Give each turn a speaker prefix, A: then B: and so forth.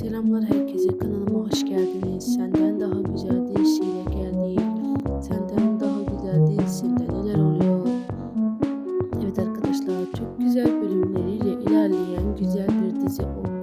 A: Selamlar herkese kanalıma hoş geldiniz. Senden daha güzel dizisiyle geldik. Senden daha güzel dizisinde neler oluyor? Evet arkadaşlar çok güzel bölümleriyle ilerleyen güzel bir dizi oldu.